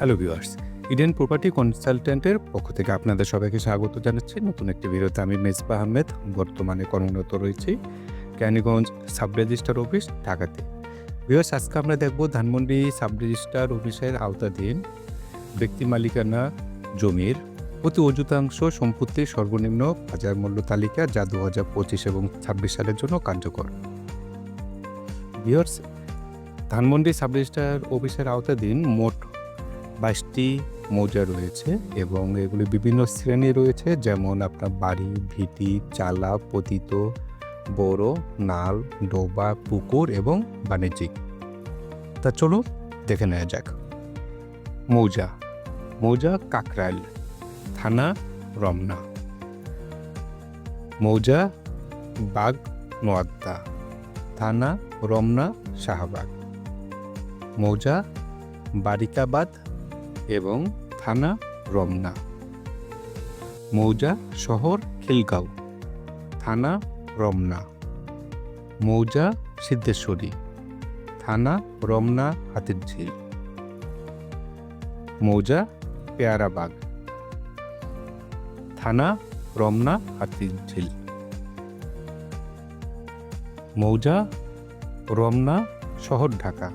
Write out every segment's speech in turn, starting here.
Hello viewers Eden property কনসালটেন্টের পক্ষ থেকে আপনাদের সবাইকে স্বাগত জানাচ্ছি নতুন একটি ভিডিওতে। আমি মেজবা আহমেদ, বর্তমানে কর্মরত রয়েছি ক্যানিগঞ্জ সাব রেজিস্টার অফিস, ঢাকাতে। ভিউয়ার্স আজকে আমরা দেখব ধানমন্ডি সাব রেজিস্টার অফিসের আওতাধীন ব্যক্তি মালিকানা জমির প্রতি অযুতাংশ সম্পত্তির সর্বনিম্ন বাজার মূল্য তালিকা যা দু হাজার পঁচিশ এবং ছাব্বিশ সালের জন্য কার্যকর। ভিউয়ার্স ধানমন্ডি সাব রেজিস্টার অফিসের আওতাধীন মোট বাইশটি মৌজা রয়েছে এবং এগুলি বিভিন্ন শ্রেণি রয়েছে, যেমন আপনার বাড়ি, ভিটি, চালা, পতিত বড় নাল, ডোবা, পুকুর এবং বাণিজ্যিক। তা চলো দেখে নেওয়া যাক। মৌজা। মৌজা কাকরাইল, থানা রমনা। মৌজা বাগ নোয়াদ্দা থানা রমনা শাহবাগ। মৌজা বারিকাবাদ এবং থানা, রমনা। মৌজা শহর, খিলগাঁও। থানা, রমনা। মৌজা সিদ্ধেশ্বরী। থানা, রমনা, হাতিরঝিল। মৌজা পেয়ারাবাগ। থানা, রমনা, হাতিরঝিল। মৌজা, রমনা শহর, ঢাকা।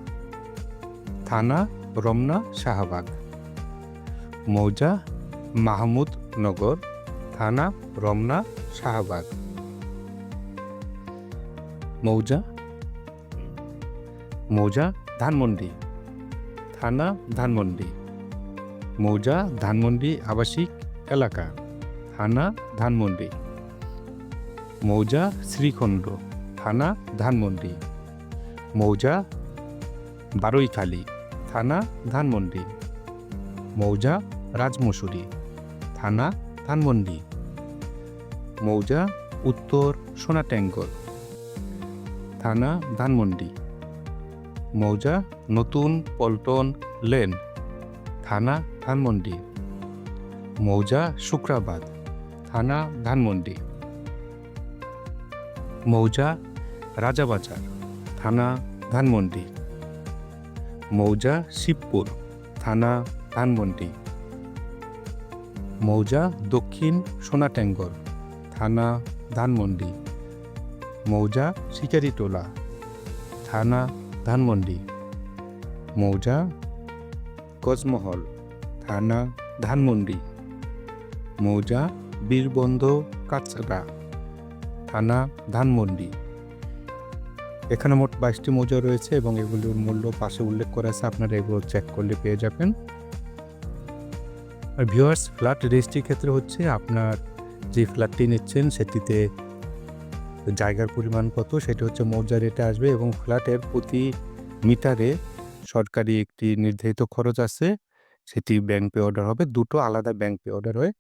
থানা, রমনা, শাহবাগ। মৌজা মাহমুদনগর থানা, রমনা, শাহবাগ। মৌজা? মৌজা, ধানমন্ডি। থানা, ধানমন্ডি। মৌজা, ধানমন্ডি আবাসিক এলাকা। থানা, ধানমন্ডি। মৌজা, শ্রীখণ্ড। থানা, ধানমন্ডি। মৌজা বারৈখালী থানা, ধানমন্ডি। মৌজা, রাজমসুরি, থানা, ধানমন্ডি। মৌজা, উত্তর সোনাট্যাঙ্গল থানা, ধানমন্ডি। মৌজা, নতুন, পল্টন, লেন। থানা, ধানমন্ডি। মৌজা, শুক্রাবাদ। থানা, ধানমন্ডি। মৌজা, রাজাবাজার। থানা, ধানমন্ডি। মৌজা, শিবপুর। থানা ধানমন্ডি। মৌজা, দক্ষিণ সোনাট্যাঙ্গল থানা, ধানমন্ডি। মৌজা, শিকারিটোলা, থানা, ধানমন্ডি। মৌজা, গজমহল, থানা, ধানমন্ডি। মৌজা, বীরবন্ধ কাছড়া থানা, ধানমন্ডি। এখানে মোট বাইশটি মৌজা রয়েছে এবং এগুলোর মূল্য পাশে উল্লেখ করা আছে, আপনারা এগুলো চেক করলে পেয়ে যাবেন। আর ভিউয়ার্স ফ্ল্যাট রেজিস্ট্রির ক্ষেত্রে হচ্ছে আপনার যে ফ্ল্যাটটি নিচ্ছেন, সেটিতে জায়গার পরিমাণ কত, সেটি হচ্ছে মৌজা রেটে আসবে এবং ফ্ল্যাটের প্রতি মিটারে সরকারি একটি নির্ধারিত খরচ আছে, সেটি ব্যাংক পে অর্ডার হবে, দুটো আলাদা ব্যাংক পে অর্ডার হয়ে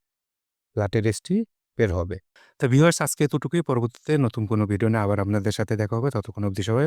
ফ্ল্যাটের রেজিস্ট্রি বের হবে। তো ভিউয়ার্স আজকে এতটুকুই, পরবর্তীতে নতুন কোনো ভিডিও নিয়ে আবার আপনাদের সাথে দেখা হবে, ততক্ষণ অবধি সবাই